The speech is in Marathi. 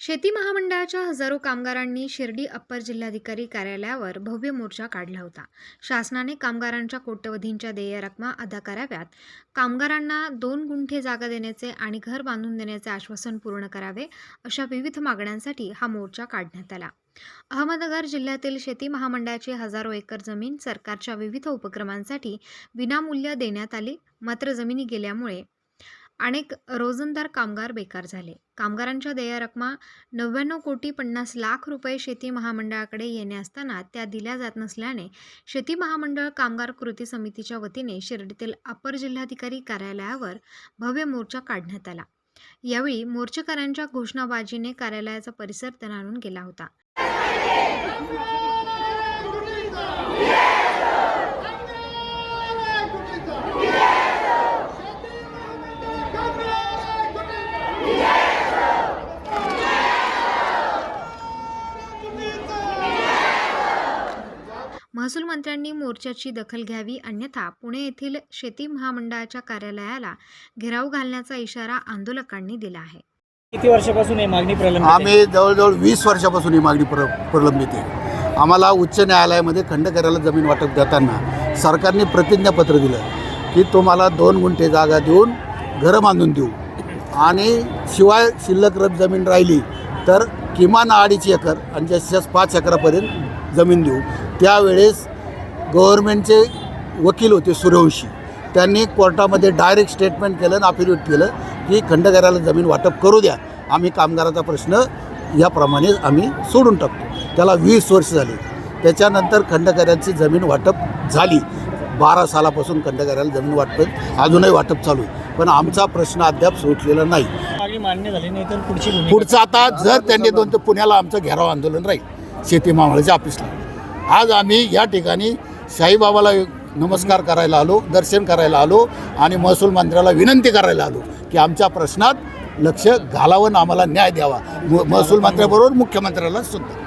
शेती महामंडळाच्या हजारो कामगारांनी शिर्डी अप्पर जिल्हाधिकारी कार्यालयावर भव्य मोर्चा काढला होता. शासनाने कामगारांच्या कोट्यवधींच्या देय रकमा अदा कराव्यात. कामगारांना दोन गुंठे जागा देण्याचे आणि घर बांधून देण्याचे आश्वासन पूर्ण करावे अशा विविध मागण्यांसाठी हा मोर्चा काढण्यात आला. अहमदनगर जिल्ह्यातील शेती महामंडळाची हजारो एकर जमीन सरकारच्या विविध उपक्रमांसाठी विनामूल्य देण्यात आली. मात्र जमिनी गेल्यामुळे अनेक रोजंदार कामगार बेकार झाले. कामगारांच्या देय रकमा नव्याण्णव कोटी पन्नास लाख रुपये शेती महामंडळाकडे येणे असताना त्या दिल्या जात नसल्याने शेती महामंडळ कामगार कृती समितीच्या वतीने शिर्डीतील अपर जिल्हाधिकारी कार्यालयावर भव्य मोर्चा काढण्यात आला. यावेळी मोर्चेकऱ्यांच्या घोषणाबाजीने कार्यालयाचा परिसर तणाणून गेला होता. महसूल मंत्र्यांनी मोर्चाची दखल घ्यावी अन्यथा पुणे येथील शेती महामंडळाच्या कार्यालयाला घेराव घालण्याचा इशारा आंदोलकांनी दिला आहे. किती वर्षापासून ही मागणी प्रलंबित आहे? आम्ही जवळजवळ वीस वर्षापासून ही मागणी प्र प्रलंबित आहे. आम्हाला उच्च न्यायालयामध्ये खंडकऱ्याला जमीन वाटप देताना सरकारने प्रतिज्ञापत्र दिलं की तुम्हाला दोन गुंठे जागा देऊन घरं बांधून देऊ. आणि शिवाय शिल्लक रब जमीन राहिली तर किमान अडीच एकर आणि जास्तीत पाच एकरापर्यंत जमीन देऊ. त्यावेळेस गव्हर्नमेंटचे वकील होते सूर्यवंशी. त्यांनी कोर्टामध्ये डायरेक्ट स्टेटमेंट केलं आणि अफिडेविट केलं की खंडकऱ्याला जमीन वाटप करू द्या. आम्ही कामगाराचा प्रश्न याप्रमाणे आम्ही सोडून टाकतो. त्याला वीस वर्ष झाली. त्याच्यानंतर खंडकऱ्यांची जमीन वाटप झाली. बारा सालापासून खंडकऱ्याला जमीन वाटप अजूनही वाटप चालू आहे. पण आमचा प्रश्न अद्याप सुटलेला नाही. मान्य झाली नाही तर पुढची पुढचं आता जर त्यांनी दोन तर पुण्याला आमचं घेराव आंदोलन राहील शेती मावळाच्या ऑफिसला आज आम्ही या ठिकाणी साईबाबाला नमस्कार करायला आलो दर्शन करायला आलो आणि महसूल मंत्र्याला विनंती करायला आलो की आमच्या प्रश्नात लक्ष घालावं आम्हाला न्याय द्यावा. म- महसूल मंत्र्याबरोबर मुख्यमंत्र्याला सुद्धा.